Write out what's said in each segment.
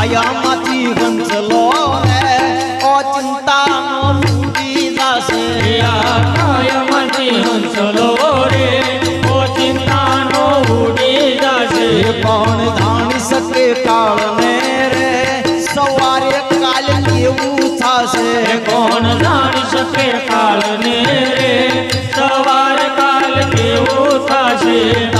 કાયામાંથી વંચલો ને ઓ ચિંતા મૂકી દાસે કાયામાંથી વંચલો રે ઓ ચિંતાનો ઉડી દાસે કોણ જાણી શકે કાળને રે સવારે કાલ કેવું થશે કોણ જાણી શકે કાળને રે સવારે કાલ કેવું થશે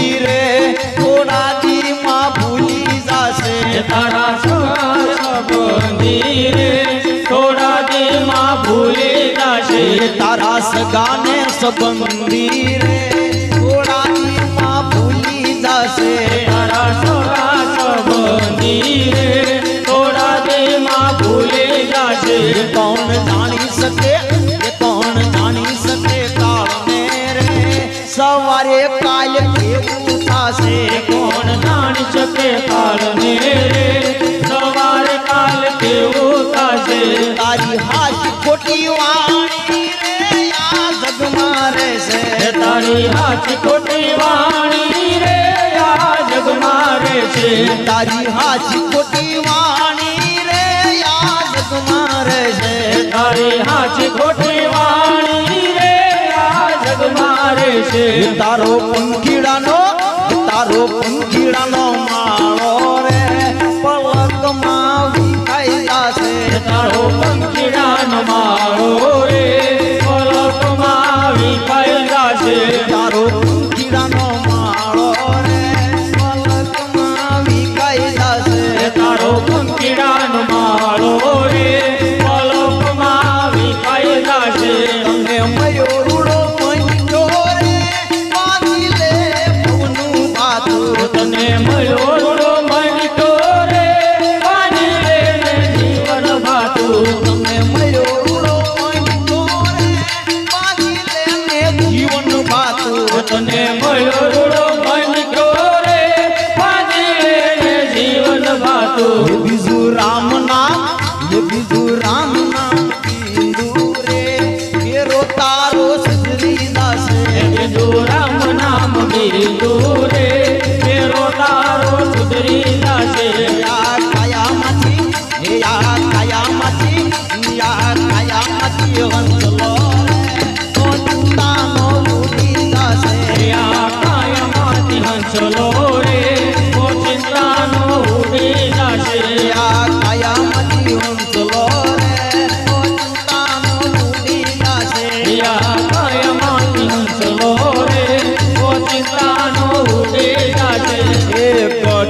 તારા સગાને સંબંધી રે. થોડા માં ભૂલી જશે. તારા સોરા સંબંધી રે. થોડા દીમાં ભૂલી જશે. કોણ જાણી શકે? એ કોણ જાણી શકે? કાળને રે. સવારે કાલ કેવું થશે? કોણ જાણી શકે? કાળને રે. સવારે કાલ કેવું થશે? તારી હાથ ખોટી વાણી તારી હાથ ખોટી વાણી રે આ જગમાં રે છે. તારી હાથ ખોટી વાણી રે આ મારે રહેશે તારી હાથ ખોટી વાણી રે આ છે. તારો પંખીડાનો તારો પંખીડાનો માળો રે પલકમાં વિખાઈ જાશે. તારો પંખીડાનો માળો રે તને મળ્યો રૂડો મણકો રે પાણી લેને જીવન ભાતું બીજું રામ નામ બીજું રામ નામ કીધું રે. કેરો તારો દાસે બીજું રામ નામ બીજું રે. યા કાયામાંથી હે યા કાયામાંથી યા કાયામાંથી હંસલો